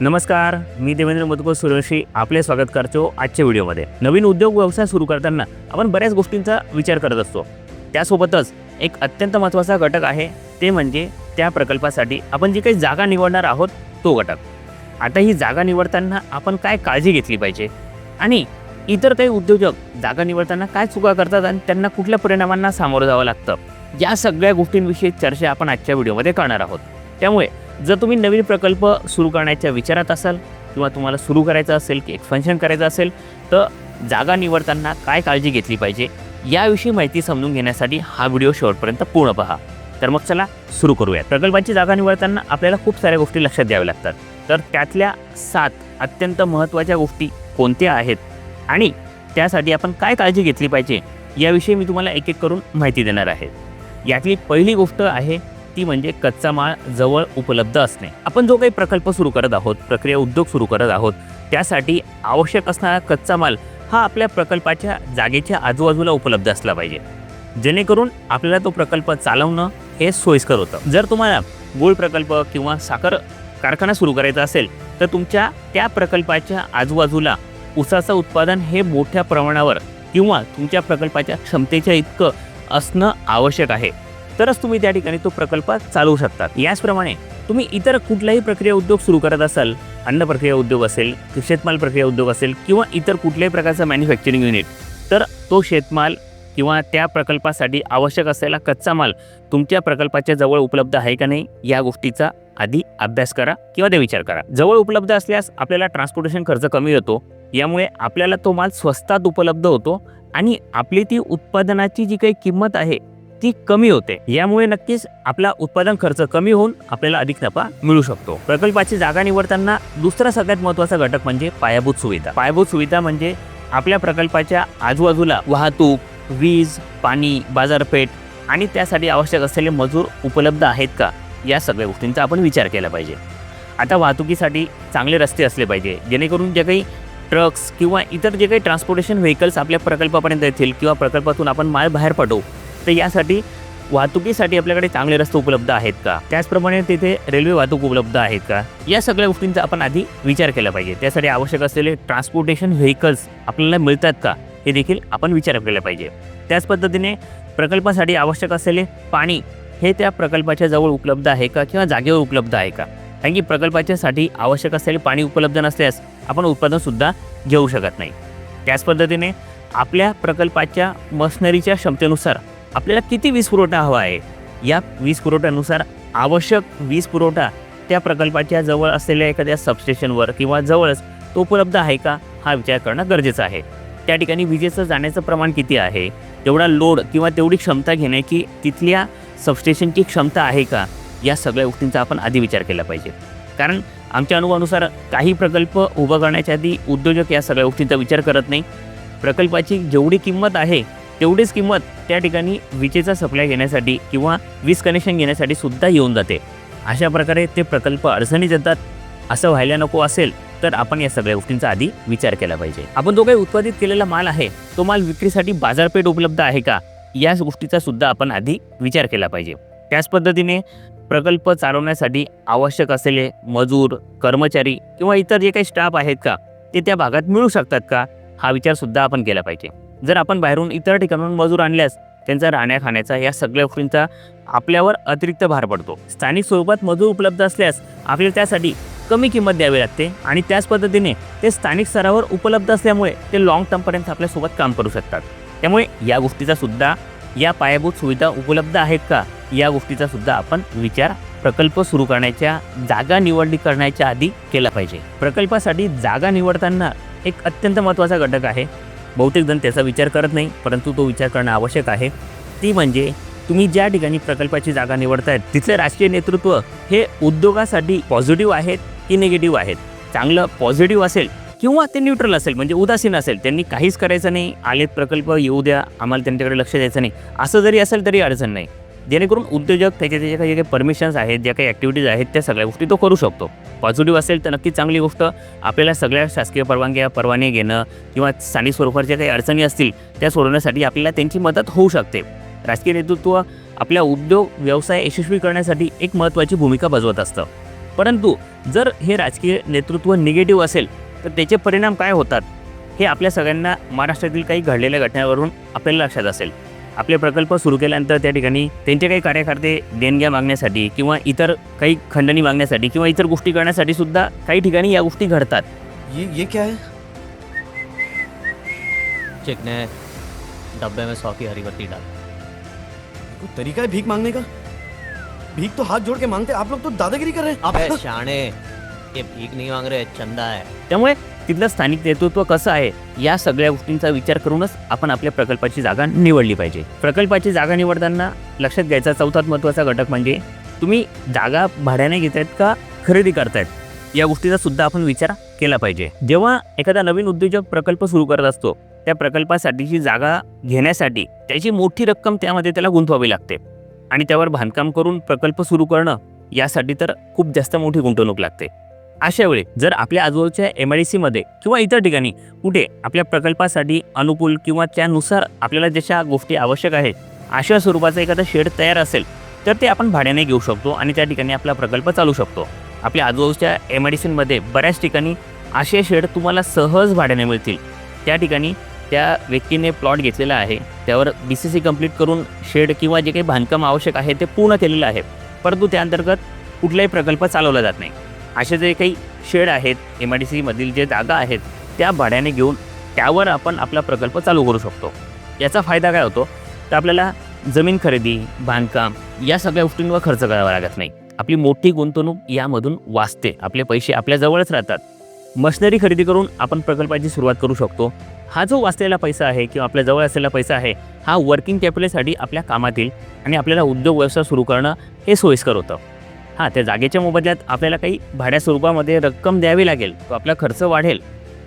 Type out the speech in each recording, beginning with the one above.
नमस्कार मी देवेंद्र मधुकर सूर्यवंशी आपले स्वागत करतो आजच्या व्हिडिओमध्ये. नवीन उद्योग व्यवसाय सुरू करताना आपण बऱ्याच गोष्टींचा विचार करत असतो. त्यासोबतच एक अत्यंत महत्त्वाचा घटक आहे ते म्हणजे त्या प्रकल्पासाठी आपण जी काही जागा निवडणार आहोत तो घटक. आता ही जागा निवडताना आपण काय काळजी घेतली पाहिजे? आणि इतर काही उद्योजक जागा निवडताना काय चुका करतात आणि त्यांना कुठल्या परिणामांना सामोरं जावं लागतं? या सगळ्या गोष्टींविषयी चर्चा आपण आजच्या व्हिडिओमध्ये करणार आहोत. त्यामुळे जर तुम्ही नवीन प्रकल्प सुरू करण्याच्या विचारात असाल किंवा तुम्हाला सुरू करायचं असेल की एक्सपेन्शन करायचं असेल तर जागा निवडताना काय काळजी घेतली पाहिजे याविषयी माहिती समजून घेण्यासाठी हा व्हिडिओ शेवटपर्यंत पूर्ण पहा. तर मग चला सुरू करूयात. प्रकल्पाची जागा निवडताना आपल्याला खूप साऱ्या गोष्टी लक्षात द्याव्या लागतात. तर त्यातल्या सात अत्यंत महत्त्वाच्या गोष्टी कोणत्या आहेत आणि त्यासाठी आपण काय काळजी घेतली पाहिजे याविषयी मी तुम्हाला एक एक करून माहिती देणार आहे. यातली पहिली गोष्ट आहे ती म्हणजे कच्चा माल जवळ उपलब्ध असणे. आपण जो काही प्रकल्प सुरू करत आहोत प्रक्रिया उद्योग सुरू करत आहोत त्यासाठी आवश्यक असणारा कच्चा माल हा आपल्या प्रकल्पाच्या जागेच्या आजूबाजूला उपलब्ध असला पाहिजे. जेणेकरून आपल्याला तो प्रकल्प चालवणं हे सोयीस्कर होतं. जर तुम्हाला गूळ प्रकल्प किंवा साखर कारखाना सुरू करायचा असेल तर तुमच्या त्या प्रकल्पाच्या आजूबाजूला ऊसाचं उत्पादन हे मोठ्या प्रमाणावर किंवा तुमच्या प्रकल्पाच्या क्षमतेच्या इतकं असणं आवश्यक आहे. तरच तुम्ही त्या ठिकाणी तो प्रकल्प चालवू शकतात. याचप्रमाणे तुम्ही इतर कुठलाही प्रक्रिया उद्योग सुरू करत असाल अन्न प्रक्रिया उद्योग असेल शेतमाल प्रक्रिया उद्योग असेल किंवा इतर कुठल्याही प्रकारचा मॅन्युफॅक्चरिंग युनिट तर तो शेतमाल किंवा त्या प्रकल्पासाठी आवश्यक असलेला कच्चा माल तुमच्या प्रकल्पाच्या जवळ उपलब्ध आहे का नाही या गोष्टीचा आधी अभ्यास करा किंवा ते विचार करा. जवळ उपलब्ध असल्यास आपल्याला ट्रान्सपोर्टेशन खर्च कमी होतो यामुळे आपल्याला तो माल स्वस्तात उपलब्ध होतो आणि आपली ती उत्पादनाची जी काही किंमत आहे ती कमी होते. यामुळे नक्कीच आपला उत्पादन खर्च कमी होऊन आपल्याला अधिक नफा मिळू शकतो. प्रकल्पाची जागा निवडताना दुसरा सगळ्यात महत्त्वाचा घटक म्हणजे पायाभूत सुविधा. पायाभूत सुविधा म्हणजे आपल्या प्रकल्पाच्या आजूबाजूला वाहतूक वीज पाणी बाजारपेठ आणि त्यासाठी आवश्यक असलेले मजूर उपलब्ध आहेत का? या सगळ्या गोष्टींचा आपण विचार केला पाहिजे. आता वाहतुकीसाठी चांगले रस्ते असले पाहिजे. जेणेकरून जे काही ट्रक्स किंवा इतर जे काही ट्रान्सपोर्टेशन व्हेकल्स आपल्या प्रकल्पापर्यंत येतील किंवा प्रकल्पातून आपण माल बाहेर पाठवू तर यासाठी वाहतुकीसाठी आपल्याकडे चांगले रस्ते उपलब्ध आहेत का? त्याचप्रमाणे तिथे रेल्वे वाहतूक उपलब्ध आहेत का? या सगळ्या गोष्टींचा आपण आधी विचार केला पाहिजे. त्यासाठी आवश्यक असलेले ट्रान्सपोर्टेशन व्हेकल्स आपल्याला मिळतात का? हे देखील आपण विचार केला पाहिजे. त्याच पद्धतीने प्रकल्पासाठी आवश्यक असलेले पाणी हे त्या प्रकल्पाच्या जवळ उपलब्ध आहे का किंवा जागेवर उपलब्ध आहे का? कारण की प्रकल्पाच्यासाठी आवश्यक असलेले पाणी उपलब्ध नसल्यास आपण उत्पादनसुद्धा घेऊ शकत नाही. त्याच पद्धतीने आपल्या प्रकल्पाच्या मशनरीच्या क्षमतेनुसार आपल्याला किती वीज पुरवठा हवा आहे? या वीज पुरवठ्यानुसार आवश्यक वीज पुरवठा त्या प्रकल्पाच्या जवळ असलेल्या एखाद्या सबस्टेशनवर किंवा जवळच तो उपलब्ध आहे का हा विचार करणं गरजेचं आहे. त्या ठिकाणी विजेचं जाण्याचं प्रमाण किती आहे? तेवढा लोड किंवा तेवढी क्षमता घेण्याची तिथल्या सबस्टेशनची क्षमता आहे का या सगळ्या गोष्टींचा आपण आधी विचार केला पाहिजे. कारण आमच्या अनुभवानुसार काही प्रकल्प उभं करण्याच्या आधी उद्योजक या सगळ्या गोष्टींचा विचार करत नाही. प्रकल्पाची जेवढी किंमत आहे तेवढीच किंमत त्या ठिकाणी विजेचा सप्लाय घेण्यासाठी किंवा वीज कनेक्शन घेण्यासाठी सुद्धा येऊन जाते. अशा प्रकारे ते प्रकल्प अडचणीत येतात. असं व्हायला नको असेल तर आपण या सगळ्या गोष्टींचा आधी विचार केला पाहिजे. आपण जो काही उत्पादित केलेला माल आहे तो माल विक्रीसाठी बाजारपेठ उपलब्ध आहे का? याच गोष्टीचा सुद्धा आपण आधी विचार केला पाहिजे. त्याच पद्धतीने प्रकल्प चालवण्यासाठी आवश्यक असलेले मजूर कर्मचारी किंवा इतर जे काही स्टाफ आहेत का ते त्या भागात मिळू शकतात का? हा विचारसुद्धा आपण केला पाहिजे. जर आपण बाहेरून इतर ठिकाणून मजूर आणल्यास त्यांचा राहण्या खाण्याचा या सगळ्या गोष्टींचा आपल्यावर अतिरिक्त भार पडतो. स्थानिक स्वरूपात मजूर उपलब्ध असल्यास आपल्याला त्यासाठी कमी किंमत द्यावी लागते आणि त्याच पद्धतीने ते स्थानिक स्तरावर उपलब्ध असल्यामुळे ते लॉंग टर्मपर्यंत आपल्यासोबत काम करू शकतात. त्यामुळे या गोष्टीचा सुद्धा या पायाभूत सुविधा उपलब्ध आहेत का? या गोष्टीचा सुद्धा आपण विचार प्रकल्प सुरू करण्याच्या जागा निवडणी करण्याच्या आधी केला पाहिजे. प्रकल्पासाठी जागा निवडताना एक अत्यंत महत्त्वाचा घटक आहे. बहुतेक जण त्याचा विचार करत नाही परंतु तो विचार करणं आवश्यक आहे. ती म्हणजे तुम्ही ज्या ठिकाणी प्रकल्पाची जागा निवडतायत तिथले राजकीय नेतृत्व हे उद्योगासाठी पॉझिटिव्ह आहेत की निगेटिव्ह आहेत? चांगलं पॉझिटिव्ह असेल किंवा ते न्यूट्रल असेल म्हणजे उदासीन असेल त्यांनी काहीच करायचं नाही आलेत प्रकल्प येऊ द्या आम्हाला त्यांच्याकडे लक्ष द्यायचं नाही. असं जरी असेल तरी अडचण नाही. जेणेकरून उद्योजक त्याच्या जे काही जे काही परमिशन्स आहेत ज्या काही ॲक्टिव्हिटीज आहेत त्या सगळ्या गोष्टी तो करू शकतो. पॉझिटिव्ह असेल तर नक्कीच चांगली गोष्ट. आपल्याला सगळ्या शासकीय परवानग्या परवाने घेणं किंवा स्थानिक स्वरूपाच्या काही अडचणी असतील त्या सोडवण्यासाठी आपल्याला त्यांची मदत होऊ शकते. राजकीय नेतृत्व आपल्या उद्योग व्यवसाय यशस्वी करण्यासाठी एक महत्त्वाची भूमिका बजावत असतं. परंतु जर हे राजकीय नेतृत्व निगेटिव्ह असेल तर त्याचे परिणाम काय होतात? हे आपल्या सगळ्यांना महाराष्ट्रातील काही घडलेल्या घटनांवरून आपल्याला लक्षात असेल. आपले प्रकल्प सुरू केल्यानंतर त्या ठिकाणी त्यांचे काही कार्यकर्ते देणग्या मागण्यासाठी किंवा इतर काही खंडणी मागण्यासाठी किंवा इतर गोष्टी करण्यासाठी सुद्धा काही ठिकाणी या गोष्टी घडतात. ये ये क्या है? चिक ने डब्बे में सौ की हरी बत्ती डाल। कोई तरीका है भीख मांगने का? भीख तो हाथ जोड़ के मांगते आप लोग तो दादागिरी कर रहे हैं। अबे आप शाणे ये भीख नहीं मांग रहे चंदा है। त्यामुळे तिथलं स्थानिक नेतृत्व कसं आहे या सगळ्या गोष्टींचा विचार करूनच आपण आपल्या प्रकल्पाची जागा निवडली पाहिजे. प्रकल्पाची जागा निवडताना लक्षात घ्यायचा चौथात महत्त्वाचा घटक म्हणजे तुम्ही जागा भाड्याने घेतायत का खरेदी करतायत? या गोष्टीचा सुद्धा आपण विचार केला पाहिजे. जेव्हा एखादा नवीन उद्योजक प्रकल्प सुरू करत असतो त्या प्रकल्पासाठीची जागा घेण्यासाठी त्याची मोठी रक्कम त्यामध्ये त्याला गुंतवावी लागते. आणि त्यावर बांधकाम करून प्रकल्प सुरू करणं यासाठी तर खूप जास्त मोठी गुंतवणूक लागते. अशा वेळी जर आपल्या आजूबाजूच्या एम आय डी सीमध्ये किंवा इतर ठिकाणी कुठे आपल्या प्रकल्पासाठी अनुकूल किंवा त्यानुसार आपल्याला जशा गोष्टी आवश्यक आहेत अशा स्वरूपाचा एखादा शेड तयार असेल तर ते आपण भाड्याने घेऊ शकतो आणि त्या ठिकाणी आपला प्रकल्प चालू शकतो. आपल्या आजूबाजूच्या एम आय डी सीमध्ये बऱ्याच ठिकाणी असे शेड तुम्हाला सहज भाड्याने मिळतील. त्या ठिकाणी त्या व्यक्तीने प्लॉट घेतलेला आहे त्यावर बी सी सी कंप्लीट करून शेड किंवा जे काही बांधकाम आवश्यक आहे ते पूर्ण केलेलं आहे. परंतु त्या अंतर्गत कुठलाही प्रकल्प चालवला जात नाही. असे जे काही शेड आहेत एम आय डी सीमधील जे जागा आहेत त्या भाड्याने घेऊन त्यावर आपण आपला प्रकल्प चालू करू शकतो. याचा फायदा काय होतो? तर आपल्याला जमीन खरेदी बांधकाम या सगळ्या गोष्टींवर खर्च करावा लागत नाही. आपली मोठी गुंतवणूक यामधून वाचते. आपले पैसे आपल्याजवळच राहतात. मशिनरी खरेदी करून आपण प्रकल्पाची सुरुवात करू शकतो. हा जो वाचलेला पैसा आहे किंवा आपल्या जवळ असलेला पैसा आहे हा वर्किंग कॅपिटलसाठी आपल्या कामात येईल आणि आपल्याला उद्योग व्यवसाय सुरू करणं हे सोयीस्कर होतं. हां त्या जागेच्या मोबदल्यात आपल्याला काही भाड्या स्वरूपामध्ये रक्कम द्यावी लागेल. तो आपला खर्च वाढेल.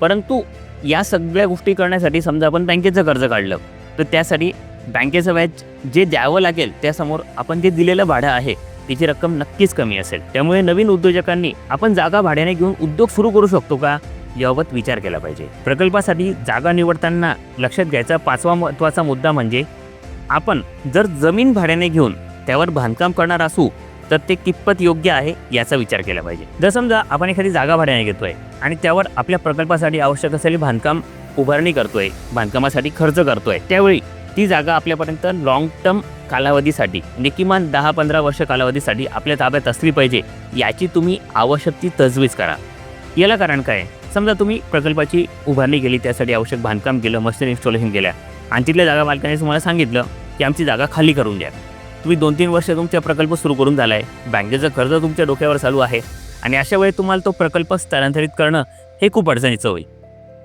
परंतु या सगळ्या गोष्टी करण्यासाठी समजा आपण बँकेचं कर्ज काढलं तर त्यासाठी बँकेचं व्याज जे द्यावं लागेल त्यासमोर आपण जे दिलेलं भाडं आहे तिची रक्कम नक्कीच कमी असेल. त्यामुळे नवीन उद्योजकांनी आपण जागा भाड्याने घेऊन उद्योग सुरू करू शकतो का याबाबत विचार केला पाहिजे. प्रकल्पासाठी जागा निवडताना लक्षात घ्यायचा पाचवा महत्त्वाचा मुद्दा म्हणजे आपण जर जमीन भाड्याने घेऊन त्यावर बांधकाम करणार असू तर ते कितपत योग्य आहे याचा विचार केला पाहिजे. जर समजा आपण एखादी जागा भाड्याने घेतोय आणि त्यावर आपल्या प्रकल्पासाठी आवश्यक असलेली बांधकाम उभारणी करतोय बांधकामासाठी खर्च करतोय त्यावेळी ती जागा आपल्यापर्यंत लॉंग टर्म कालावधीसाठी म्हणजे किमान दहा पंधरा वर्ष कालावधीसाठी आपल्या ताब्यात असली पाहिजे याची तुम्ही आवश्यक ती तजवीज करा. याला कारण काय? समजा तुम्ही प्रकल्पाची उभारणी केली त्यासाठी आवश्यक बांधकाम केलं मशीन इन्स्टॉलेशन केल्या आणि तिथल्या जागा मालकाने तुम्हाला सांगितलं की आमची जागा खाली करून द्या. तुम्ही दोन तीन वर्ष तुमचा प्रकल्प सुरू करून झाला आहे बँकेचं कर्ज तुमच्या डोक्यावर चालू आहे. आणि अशा वेळी तुम्हाला तो प्रकल्प स्थलांतरित करणं हे खूप अडचणीचं होईल.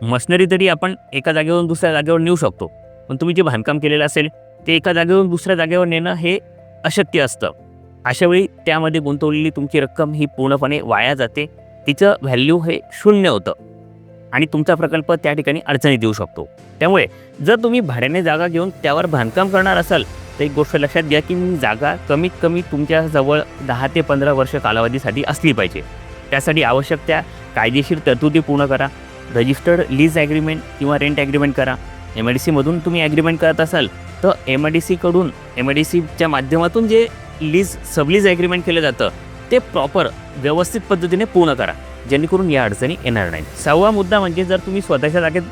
मशिनरी तरी आपण एका जागेवरून दुसऱ्या जागेवर नेऊ शकतो. पण तुम्ही जे बांधकाम केलेलं असेल ते एका जागेवरून दुसऱ्या जागेवर नेणं हे अशक्य असतं. अशावेळी त्यामध्ये गुंतवलेली तुमची रक्कम ही पूर्णपणे वाया जाते. तिचं व्हॅल्यू हे शून्य होतं. आणि तुमचा प्रकल्प त्या ठिकाणी अडचणी देऊ शकतो. त्यामुळे जर तुम्ही भाड्याने जागा घेऊन त्यावर बांधकाम करणार असाल तर एक गोष्ट लक्षात घ्या की मी जागा कमीत कमी तुमच्याजवळ दहा ते पंधरा वर्ष कालावधीसाठी असली पाहिजे. त्यासाठी आवश्यक त्या कायदेशीर तरतुदी पूर्ण करा. रजिस्टर्ड लीज ॲग्रीमेंट किंवा रेंट ॲग्रीमेंट करा. एम आय डी सीमधून तुम्ही ॲग्रीमेंट करत असाल तर एम आय डी सीकडून एम आय डी सीच्या माध्यमातून जे लीज सबलीज ॲग्रीमेंट केलं जातं ते प्रॉपर व्यवस्थित पद्धतीने पूर्ण करा. जेणेकरून या अडचणी येणार नाहीत. सहावा मुद्दा म्हणजे जर तुम्ही स्वतःच्या जागेत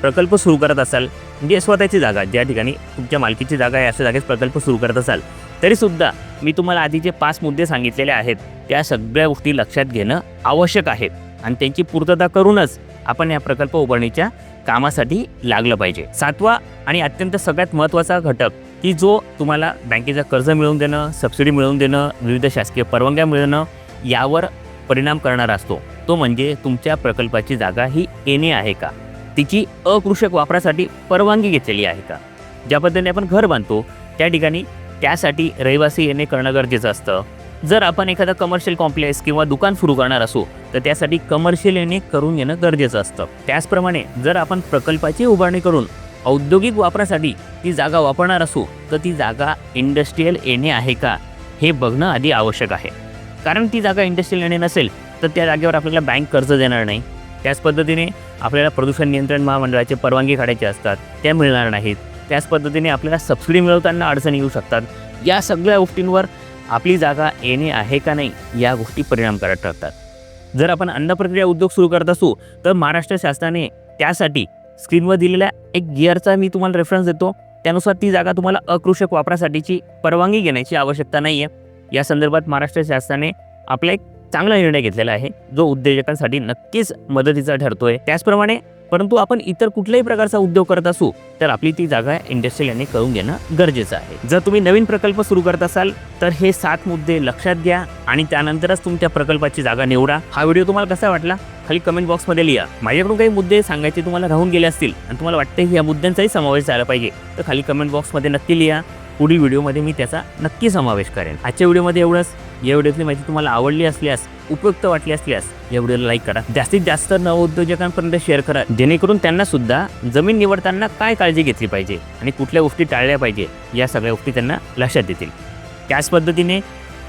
प्रकल्प सुरू करत असाल म्हणजे स्वतःची जागा ज्या ठिकाणी तुमच्या मालकीची जागा आहे अशा जागेत प्रकल्प सुरू करत असाल. तरीसुद्धा मी तुम्हाला आधी जे पाच मुद्दे सांगितलेले आहेत त्या सगळ्या गोष्टी लक्षात घेणं आवश्यक आहे. आणि त्यांची पूर्तता करूनच आपण या प्रकल्प उभारणीच्या कामासाठी लागलं पाहिजे. सातवा आणि अत्यंत सगळ्यात महत्त्वाचा घटक की जो तुम्हाला बँकेचं कर्ज मिळवून देणं सबसिडी मिळवून देणं विविध शासकीय परवानग्या मिळणं यावर परिणाम करणारा असतो. तो म्हणजे तुमच्या प्रकल्पाची जागा ही येणे आहे का? तिची अकृषक वापरासाठी परवानगी घेतलेली आहे का? ज्या पद्धतीने आपण घर बांधतो त्या ठिकाणी त्यासाठी रहिवासी येणे करणं गरजेचं असतं. जर आपण एखादा कमर्शियल कॉम्प्लेक्स किंवा दुकान सुरू करणार असू तर त्यासाठी कमर्शियल येणे करून येणं गरजेचं असतं. त्याचप्रमाणे जर आपण प्रकल्पाची उभारणी करून औद्योगिक वापरासाठी ती जागा वापरणार असू तर ती जागा इंडस्ट्रीयल येणे आहे का? हे बघणं आधी आवश्यक आहे. कारण ती जागा इंडस्ट्रीयल येणे नसेल तर त्या जागेवर आपल्याला बँक कर्ज देणार नाही. त्याच पद्धतीने आपल्याला प्रदूषण नियंत्रण महामंडळाचे परवानगी काढायचे असतात त्या मिळणार नाहीत. त्याच पद्धतीने आपल्याला सबसिडी मिळवताना अडचणी येऊ शकतात. या सगळ्या गोष्टींवर आपली जागा येणे आहे का नाही या गोष्टी परिणामकारक ठरतात. जर आपण अन्न प्रक्रिया उद्योग सुरू करत असू तर महाराष्ट्र शासनाने त्यासाठी स्क्रीनवर दिलेल्या एक गिअरचा मी तुम्हाला रेफरन्स देतो. त्यानुसार ती जागा तुम्हाला अकृषक वापरासाठीची परवानगी घेण्याची आवश्यकता नाही आहे या संदर्भात महाराष्ट्र शासनाने आपला एक चांगला निर्णय घेतलेला आहे. जो उद्योजकांसाठी नक्कीच मदतीचा ठरतोय. त्याचप्रमाणे परंतु आपण इतर कुठल्याही प्रकारचा उद्योग करत असू तर आपली ती जागा इंडस्ट्रियल यांनी करून घेणं गरजेचं आहे. जर तुम्ही नवीन प्रकल्प सुरू करत असाल तर हे सात मुद्दे लक्षात घ्या आणि त्यानंतरच तुमच्या प्रकल्पाची जागा निवडा. हा व्हिडिओ तुम्हाला कसा वाटला? खाली कमेंट बॉक्समध्ये लिहा. माझ्याकडून काही मुद्दे सांगायचे तुम्हाला राहून गेले असतील आणि तुम्हाला वाटतं की या मुद्द्यांचाही समावेश झाला पाहिजे तर खाली कमेंट बॉक्समध्ये नक्की लिहा. पुढील व्हिडिओमध्ये मी त्याचा नक्की समावेश करेन. आजच्या व्हिडिओमध्ये एवढंच. या व्हिडिओतली माहिती तुम्हाला आवडली असल्यास उपयुक्त वाटली असल्यास या व्हिडिओला लाईक करा. जास्तीत जास्त नवउद्योजकांपर्यंत शेअर करा. जेणेकरून त्यांना सुद्धा जमीन निवडताना काय काळजी घेतली पाहिजे आणि कुठल्या गोष्टी टाळल्या पाहिजे या सगळ्या गोष्टी त्यांना लक्षात येतील त्याच पद्धतीने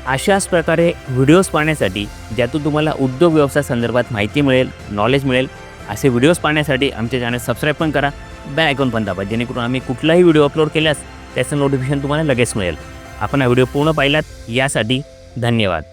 अशाच प्रकारे व्हिडिओज पाहण्यासाठी ज्यातून तुम्हाला उद्योग व्यवसाय संदर्भात माहिती मिळेल नॉलेज मिळेल असे व्हिडिओज पाहण्यासाठी आमचे चॅनल सबस्क्राईब पण करा. बॅल आयकॉन पण दाबा जेणेकरून आम्ही कुठलाही व्हिडिओ अपलोड केल्यास त्याचं नोटिफिकेशन तुम्हाला लगेच मिळेल. आपण हा व्हिडिओ पूर्ण पाहिलात यासाठी धन्यवाद.